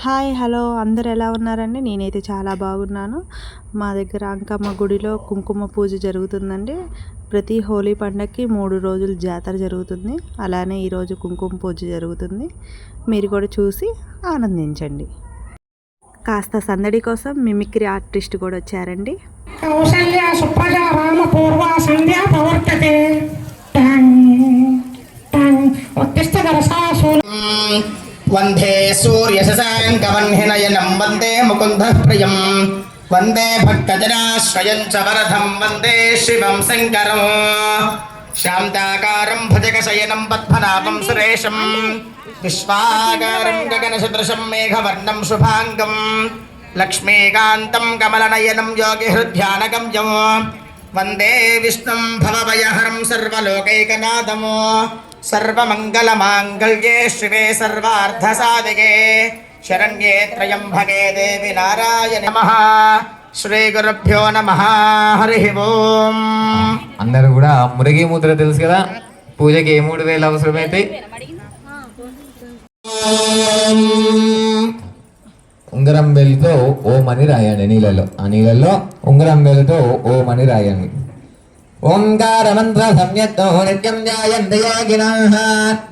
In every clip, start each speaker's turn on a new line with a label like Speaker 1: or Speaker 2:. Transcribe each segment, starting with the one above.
Speaker 1: Hi hello. అందరు ఎలా ఉన్నారండి? నేనైతే చాలా బాగున్నాను. మా దగ్గర అంకమ్మ గుడిలో కుంకుమ పూజ జరుగుతుందండి. ప్రతి హోలీ పండగకి మూడు రోజులు జాతర జరుగుతుంది. అలానే ఈరోజు కుంకుమ పూజ జరుగుతుంది. మీరు కూడా చూసి ఆనందించండి. కాస్త సందడి కోసం మిమిక్రీ ఆర్టిస్ట్ కూడా వచ్చారండి.
Speaker 2: కౌసల్య సుప్రజ రామ పూర్వ సంధ్యా ప్రవర్తతే. టంగ్ టంగ్ ఉత్తిష్ట దరసాసూల
Speaker 3: వందే సూర్యశశాంకవన్హినయనం వందే ముకుంద ప్రియం వందే భక్తజనాశ్రయం చ వరదం వందే శివం శంకరం శాంతాకారం భుజగశయనం పద్మనాభం సురేశం విశ్వాకారం గగనసదృశం మేఘవర్ణం శుభాంగం లక్ష్మీకాంతం కమలనయనం యోగిహృద్ధ్యానగమ్యం వందే విష్ణుం భవభయహరం సర్వలోకైకనాథము సర్వమంగళమాంగళ్యే శివే సర్వార్థసాధికే. శరణ్యే త్రయంభగే దేవి నారాయణ నమః. శ్రీ గురుభ్యో నమ. హరి ఓం.
Speaker 4: అందరూ కూడా మురిగి ముద్ర తెలుసు కదా? పూజకి ఏ మూడు వేలు అవసరమైతే? ఉంగరం వేలుతో ఓ మని రాయండి నీళ్ళలో. ఆ నీళ్ళలో ఉంగరం వేలుతో ఓ మని రాయండి ఓంకారమంత్ర సంయత్తో నిత్యం ధ్యాయంతి యోగినః.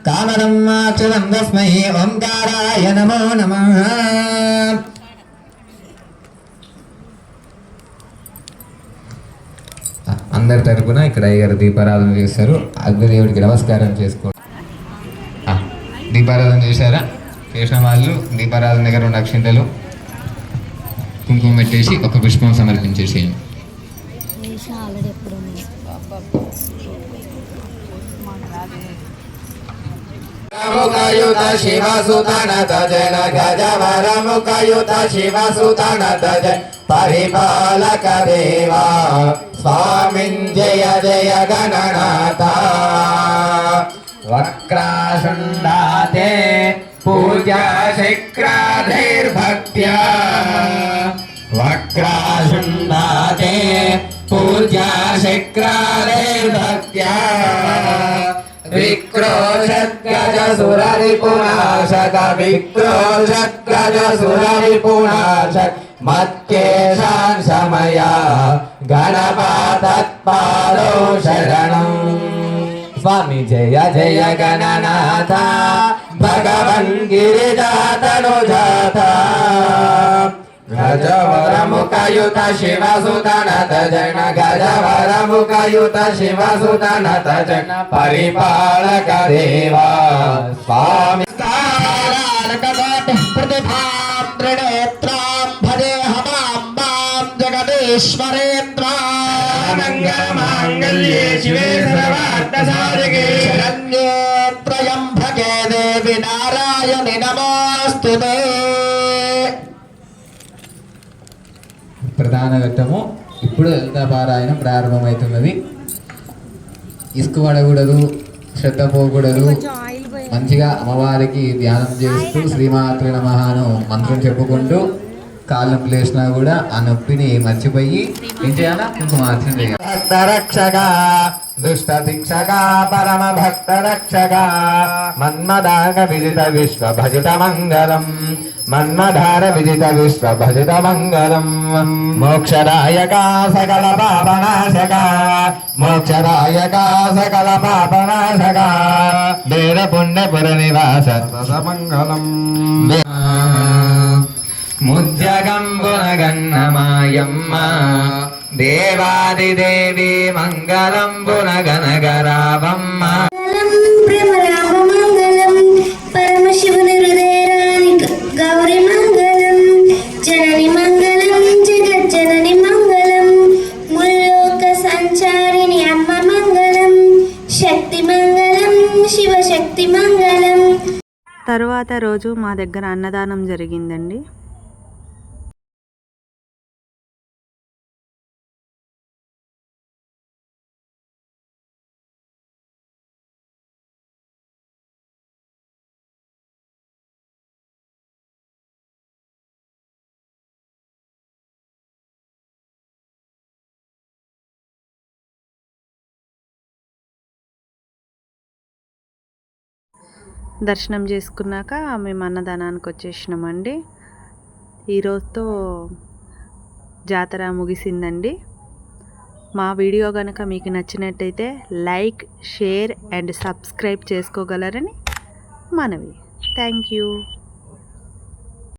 Speaker 4: కామరం మాక్షరం తస్మై ఓంకారాయ నమో నమః. అందరి తరపున ఇక్కడ అయ్యగారు దీపారాధన చేశారు. అగ్నిదేవుడికి నమస్కారం చేసుకోండి దీపారాధన చేశారా? చేసిన వాళ్ళు దీపారాధన దగ్గర ఉన్న అక్షింతలు కుంకుమ పెట్టేసి ఒక పుష్పం సమర్పించేసేయండి. ముఖయుత శివ సుతన తజన గజ వర ముఖయుత శివ సుతన జన పరిపాలక దేవా స్వామిన్ జయ జయ గణనాథ. వక్రాశుండాతే పూజా శిక్రాధైర్భక్త్యా. వక్రాశుండాతే పూజా శిక్రాధైర్భక్త్యా. విక్రోషద్గజ సురరిపునాశక విక్రోషద్గజ సురరిపునాశక మత్కేశాన్ సమయ గణపాతత్పాదో శరణం స్వామి జయ జయ గణనాథ భగవన్ గిరిజాతను జాత గజవరముఖయుత శివ సుతనత జన గజవరముఖయుత శివ సుతనత జన పరిపాలక దేవా. స్వామి
Speaker 2: ప్రతిభాద్రినేత్రాం భజేహమాంబాం జగదీశ్వరేంద్రానంగమాంగళ్యే శివే సర్వార్థసాధికే శరణ్యే త్రయంభకే దేవి నారాయణి నమోస్తుతే
Speaker 4: ప్రధాన ఘట్టము. ఇప్పుడు లలిత పారాయణం ప్రారంభమవుతున్నది? ఇసుక పడకూడదు శ్రద్ధ పోకూడదు మంచిగా అమ్మవారికి ధ్యానం చేస్తూ శ్రీమాతృ నమహాను మంత్రం చెప్పుకుంటూ కాళ్ళం లేచినా కూడా ఆ నొప్పిని మర్చిపోయి ఏం చేయాలా కుంకుమార్చన చేయాలి భక్త రక్షక దుష్ట శిక్షక పరమ భక్త రక్షక మన్మదాగ విజిత విశ్వ భజిత మంగళం మన్మధార విజిత విశ్వ భజిత మంగళం మోక్షదాయక సకల పాపనాశక మోక్షదాయక సకల పాపనాశక వేద పుణ్యపుర నివాస మంగళం. ముజ్జగంబునగన్నమాయమ్మ దేవాదిదేవి మంగళంబునగనగరావమ్మ.
Speaker 1: తరువాత రోజు మా దగ్గర అన్నదానం జరిగిందండి. దర్శనం చేసుకున్నాక మేము అన్నదానానికి వచ్చేసినామండి. ఈరోజుతో జాతర ముగిసిందండి. మా వీడియో కనుక మీకు నచ్చినట్టయితే లైక్ షేర్ అండ్ సబ్స్క్రైబ్ చేసుకోగలరని మనవి. Thank you.